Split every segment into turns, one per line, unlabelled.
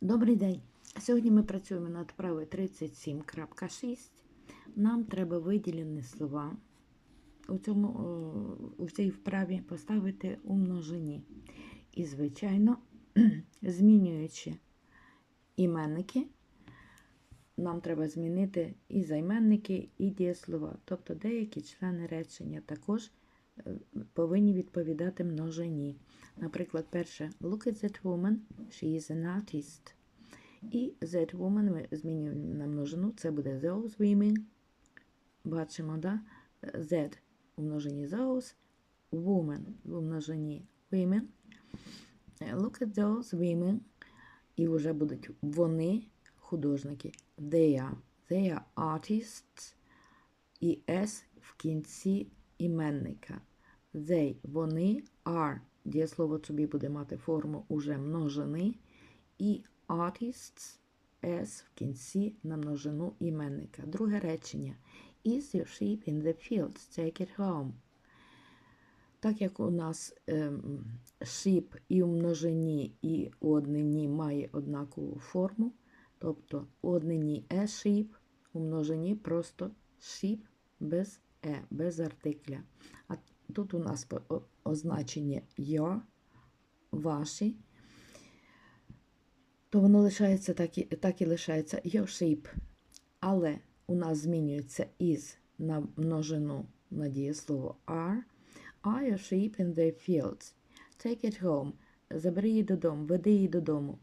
Добрий день. Сьогодні ми працюємо над вправою 37.6. Нам треба виділені слова у, цьому, у цій вправі поставити у множині. І, звичайно, змінюючи іменники, нам треба змінити і займенники, і дієслова. Тобто деякі члени речення також повинні відповідати множині. Наприклад, перше Look at that woman, she is an artist. І that woman ми змінюємо на множину, це буде those women. Бачимо, да? that у множині those, woman у множині women. Look at those women. І вже будуть вони, художники. They are. They are artists. І S в кінці іменника. They, вони, are. Дієслово собі буде мати форму уже множини. І artists S в кінці на множину іменника. Друге речення. Is your sheep in the fields? Take it home. Так як у нас ем, шип і у множині, і у однині має однакову форму, тобто у однині е sheep, у множині просто sheep без е, без артикля. А тут у нас означення your, ваші, то воно лишається так і, так і лишається sheep. Але у нас змінюється is на множину на дієслово are. Are your sheep in the fields? Take it home. Забери її додому, веди її додому.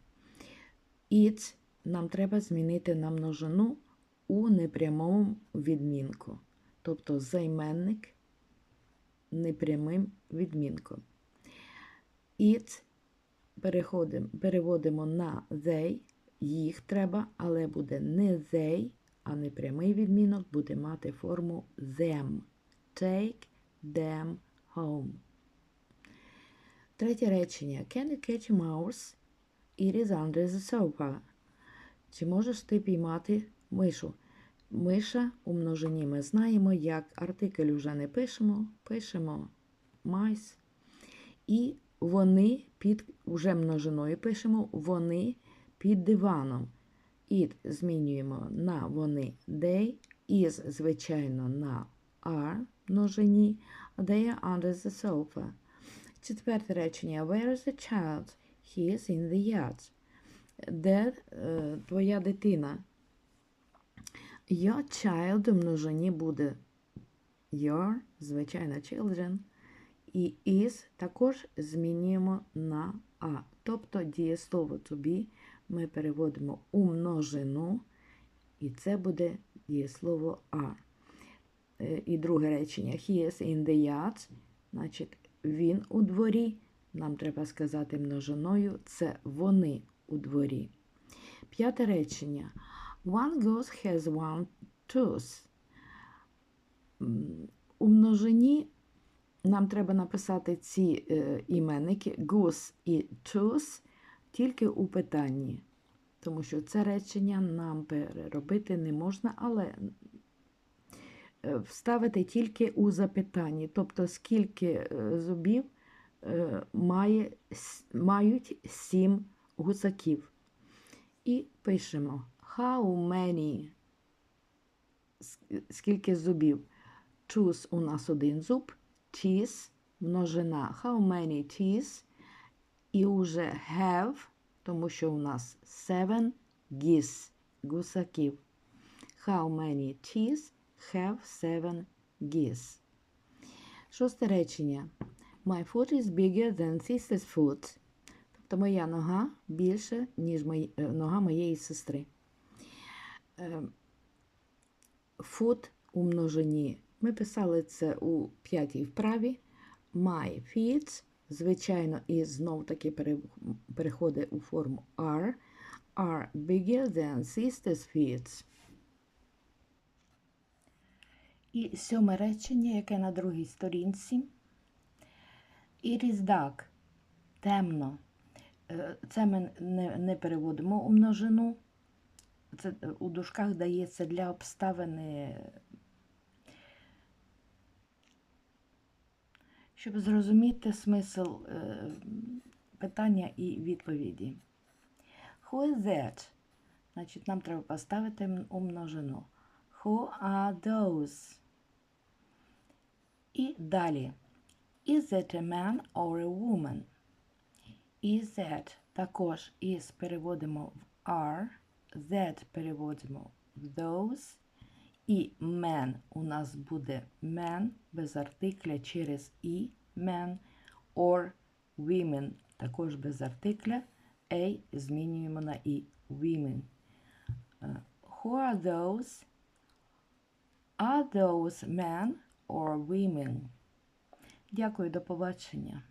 It нам треба змінити на множину у непрямому відмінку. Тобто займенник непрямим відмінком. It переводимо на they, їх треба, але буде не they, а непрямий відмінок буде мати форму them. Take them home. Третє речення. Can you catch a mouse? It is under the sofa. Чи можеш ти піймати мишу? Миша у множині ми знаємо, як артикль уже не пишемо, пишемо mice. І вони під уже множиною пишемо вони під диваном. It змінюємо на вони they, is, звичайно, на are множині, they are under the sofa. Четверте речення. Where is the child? He is in the yard. Де е, твоя дитина? Your child у множині буде your, звичайно, children. І is також змінюємо на а. Тобто дієслово to be ми переводимо у множину, і це буде дієслово are. Е, І друге речення. He is in the yard. Значить, він у дворі. Нам треба сказати множиною. Це вони у дворі. П'яте речення. One goose has one tooth. У множині нам треба написати ці е, іменники goose і tooth тільки у питанні. Тому що це речення нам переробити не можна, але е, вставити тільки у запитанні. Тобто, скільки е, зубів має, мають сім гусаків. І пишемо How many? Скільки зубів? Choose у нас один зуб, teeth, множина. How many teeth? І уже have, тому що у нас seven geese, гусаків. How many teeth have seven geese? Шосте речення. My foot is bigger than sister's foot. Тобто моя нога більше, ніж е, нога моєї сестри. Е, Foot у множині. Ми писали це у п'ятій вправі. My feet, звичайно, і знов таки переходить у форму are, are bigger than sister's feet. І сьоме речення, яке на другій сторінці. It is dark. Темно. Е, Це ми не переводимо у множину. Це е, у дужках дається для обставини, щоб зрозуміти смисл е, питання і відповіді. Who is that? Значить, нам треба поставити у множину. Who are those? І далі. Is that a man or a woman? Is that також is переводимо в are, that переводимо в those, і man у нас буде man без артикля через і man, or women також без артикля, a змінюємо на і women. Е, Who are those? Are those men or women? Дякую, до побачення.